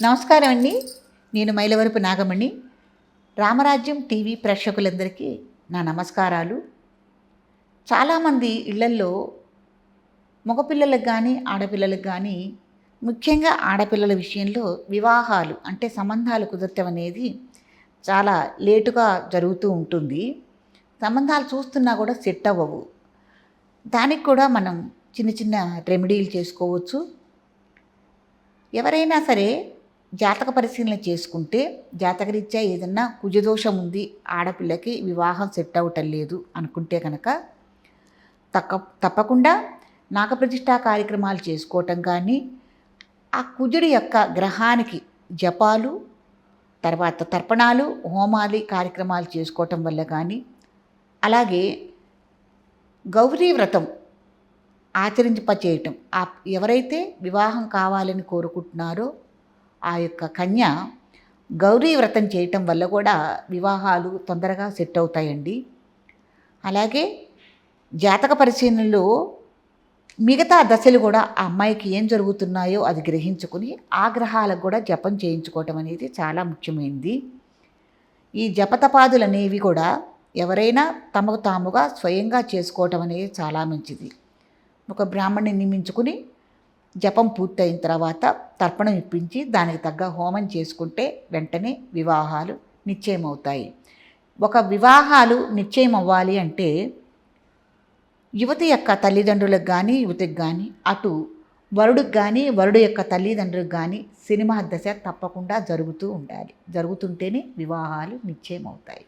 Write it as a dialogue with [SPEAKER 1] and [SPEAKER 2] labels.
[SPEAKER 1] నమస్కారం అండి నేను మైలవరపు నాగమణి. రామరాజ్యం టీవీ ప్రేక్షకులందరికీ నా నమస్కారాలు. చాలామంది ఇళ్ళల్లో మగపిల్లలకు కానీ ఆడపిల్లలకు కానీ ముఖ్యంగా ఆడపిల్లల విషయంలో వివాహాలు అంటే సంబంధాలు కుదరటం అనేది చాలా లేటుగా జరుగుతూ ఉంటుంది. సంబంధాలు చూస్తున్నా కూడా సెట్ అవ్వవు. దానికి కూడా మనం చిన్న చిన్న రెమెడీలు చేసుకోవచ్చు. ఎవరైనా సరే జాతక పరిశీలన చేసుకుంటే జాతకరీత్యా ఏదన్నా కుజదోషం ఉంది ఆడపిల్లకి వివాహం సెట్ అవటం లేదు అనుకుంటే కనుక తక్క తప్పకుండా నాగప్రతిష్ఠా కార్యక్రమాలు చేసుకోవటం కానీ ఆ కుజుడి యొక్క గ్రహానికి జపాలు తర్వాత తర్పణాలు హోమాలి కార్యక్రమాలు చేసుకోవటం వల్ల కానీ అలాగే గౌరీ వ్రతం ఆచరింపచేయటం ఆ ఎవరైతే వివాహం కావాలని కోరుకుంటున్నారో ఆ యొక్క కన్య గౌరీ వ్రతం చేయటం వల్ల కూడా వివాహాలు తొందరగా సెట్ అవుతాయండి. అలాగే జాతక పరిశీలనలో మిగతా దశలు కూడా ఆ అమ్మాయికి ఏం జరుగుతున్నాయో అది గ్రహించుకుని ఆ గ్రహాలకు కూడా జపం చేయించుకోవటం అనేది చాలా ముఖ్యమైనది ఈ జపతపాదులు అనేవి కూడా ఎవరైనా తమకు తాముగా స్వయంగా చేసుకోవటం అనేది చాలా మంచిది. ఒక బ్రాహ్మణ్ణి నియమించుకుని జపం పూర్తయిన తర్వాత తర్పణం ఇప్పించి దానికి తగ్గ హోమం చేసుకుంటే వెంటనే వివాహాలు నిశ్చయమవుతాయి. ఒక వివాహాలు నిశ్చయం అవ్వాలి అంటే యువతి యొక్క తల్లిదండ్రులకు కానీ యువతికి కానీ అటు వరుడికి కానీ వరుడు యొక్క తల్లిదండ్రులకు కానీ సినిమా దశ తప్పకుండా జరుగుతూ ఉండాలి. జరుగుతుంటేనే వివాహాలు నిశ్చయం అవుతాయి